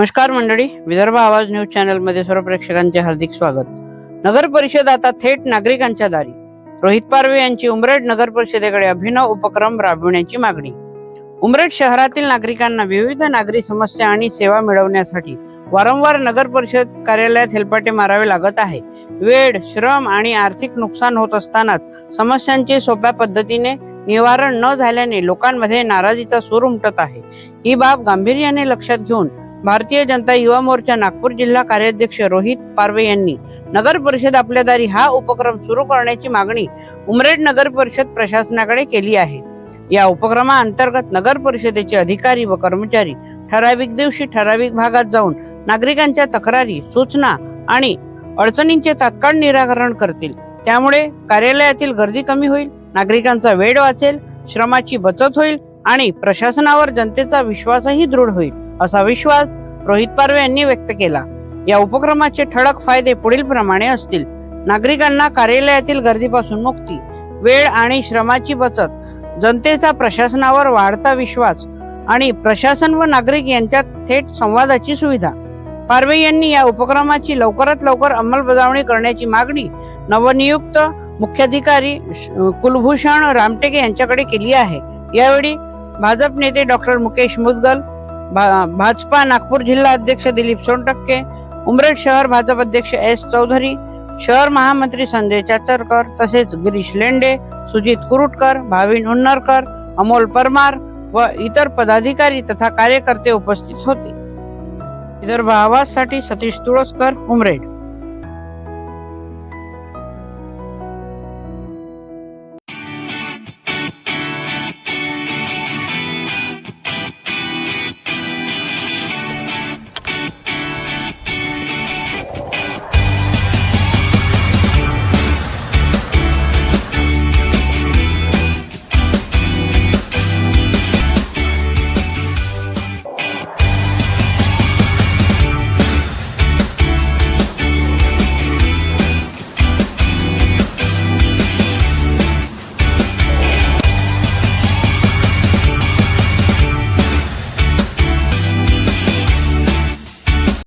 नमस्कार मंडळी विदर्भ आवाज न्यूज चॅनलमध्ये सर्व प्रेक्षकांचे हार्दिक स्वागत. नगर परिषद आता थेट नागरिकांच्या दारी. रोहित पारवे यांची उमरेड नगर परिषदेकडे अभिनव उपक्रम राबविण्याची मागणी. उमरेड शहरातील नागरिकांना विविध नागरी समस्या आणि सेवा मिळवण्यासाठी वारंवार नगर परिषद कार्यालयात हेलपाटे मारावे लागत आहे. वेळ श्रम आणि आर्थिक नुकसान होत असतानाच समस्यांचे सोप्या पद्धतीने निवारण न झाल्याने लोकांमध्ये नाराजीचा सूर उमटत आहे. ही बाब गांभीर्याने लक्षात घेऊन भारतीय जनता युवा मोर्चा नागपूर जिल्हा कार्याध्यक्ष रोहित पारवे यांनी नगर परिषद आपल्या दारी हा उपक्रम सुरू करण्याची मागणी उमरेड नगर परिषद प्रशासनाकडे केली आहे. या उपक्रमाअंतर्गत नगर परिषदेचे अधिकारी व कर्मचारी ठराविक दिवशी ठराविक भागात जाऊन नागरिकांच्या तक्रारी सूचना आणि अडचणींचे तात्काळ निराकरण करतील. त्यामुळे कार्यालयातील गर्दी कमी होईल नागरिकांचा वेळ वाचेल श्रमाची बचत होईल आणि प्रशासनावर जनतेचा विश्वासही दृढ होईल असा विश्वास रोहित पारवे यांनी व्यक्त केला. या उपक्रमाचे ठळक फायदे पुढील प्रमाणे असतील. नागरिकांना कार्यालयातील गर्दीपासून मुक्ती वेळ आणि श्रमाची बचत जनतेचा प्रशासनावर वाढता विश्वास आणि प्रशासन व नागरिक यांच्यात थेट संवादाची सुविधा. पारवे यांनी या उपक्रमाची लवकरात लवकर अंमलबजावणी करण्याची मागणी नवनियुक्त मुख्याधिकारी श- कुलभूषण रामटेके यांच्याकडे केली आहे. यावेळी भाजप नेते डॉक्टर मुकेश मुदगल भा- भाजपा नागपूर जिल्हा अध्यक्ष दिलीप सोनटक्के उमरेड शहर भाजप अध्यक्ष एस चौधरी शहर महामंत्री संजय चाचरकर तसेच गिरीश लेंडे सुजित कुरुटकर भाविन उन्नरकर अमोल परमार व इतर पदाधिकारी तथा कार्यकर्ते उपस्थित होते. विदर्भ आवाजसाठी सतीश तुळसकर उमरेड.